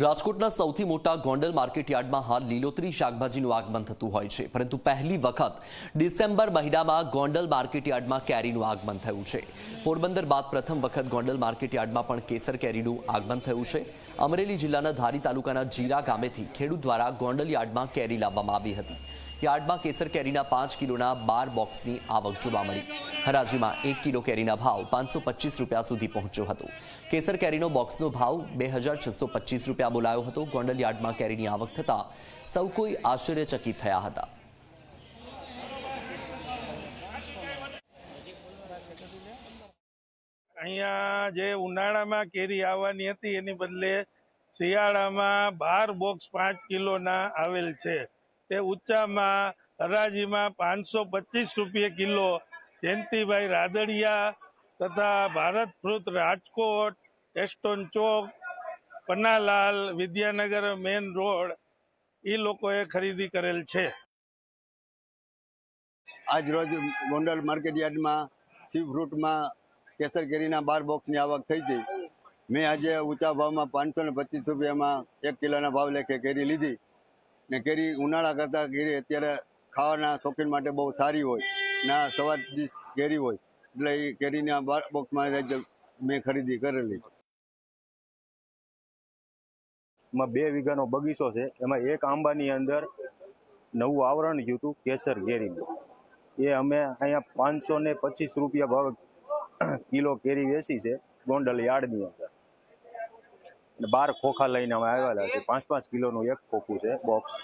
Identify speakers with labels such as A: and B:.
A: રાજકોટના સૌથી મોટા ગોંડલ માર્કેટયાર્ડમાં હાલ લીલોતરી શાકભાજીનું આગમન થતું હોય છે. પરંતુ પહેલી વખત ડિસેમ્બર મહિનામાં ગોંડલ માર્કેટયાર્ડમાં કેરીનું આગમન થયું છે. પોરબંદર બાદ પ્રથમ વખત ગોંડલ માર્કેટયાર્ડમાં પણ કેસર કેરીનું આગમન થયું છે. અમરેલી જિલ્લાના ધારી તાલુકાના જીરા ગામેથી ખેડૂત દ્વારા ગોંડલ યાર્ડમાં કેરી લાવવામાં આવી હતી. યાર્ડમાં કેસર કેરીના પાંચ કિલોના બાર બોક્સની આવક જોવા મળી. હરાજીમાં એક કિલો કેરીના ભાવ પાંચસો રૂપિયા સુધી પહોંચ્યો હતો. કેસર કેરીનો બોક્સનો ભાવ બે રૂપિયા બોલાયો હતો. ગોંડલ યાર્ડમાં કેરીની આવક થતાં સૌ કોઈ આશ્ચર્યચકિત થયા હતા.
B: અહીંયા જે ઉનાળામાં કેરી આવવાની હતી, એની બદલે શિયાળામાં બાર બોક્સ પાંચ કિલોના આવેલ છે. તે ઊંચામાં, હરાજીમાં પાંચસો પચીસ રૂપિયે કિલો. જયંતિભાઈ રાદડિયા તથા Bharat fruit Rajkot, Aston Chowk, Pannalal Vidyanagar main road એ લોકોએ ખરીદી કરેલ છે.
C: આજ રોજ ગોંડલ માર્કેટ યાર્ડમાં સી ફ્રૂટમાં કેસર કેરીના બાર બોક્સની આવક થઈ હતી મેં આજે ઊંચા ભાવમાં પાંચસો ને પચીસ રૂપિયામાં એક કિલોના ભાવ લેખે કેરી લીધી. ને કેરી ઉનાળા કરતાં કેરી અત્યારે ખાવાના શોખીન માટે બહુ સારી હોય. ના સવારથી કેરી હોય. એટલે એ કેરીના બોક્સમાં મેં ખરીદી કરેલી.
D: એમાં બે વીઘાનો બગીચો છે. એમાં એક આંબાની અંદર નવું આવરણ ગયું હતું, કેસર કેરીનું. એ અમે અહીંયા પાંચસો ને પચીસ રૂપિયા ભાવે કિલો કેરી વેચી છે, ગોંડલ યાર્ડની અંદર. બાર ખોખા લઈને અમે આવેલા છે પાંચ પાંચ કિલોનું એક ખોખું છે બોક્સ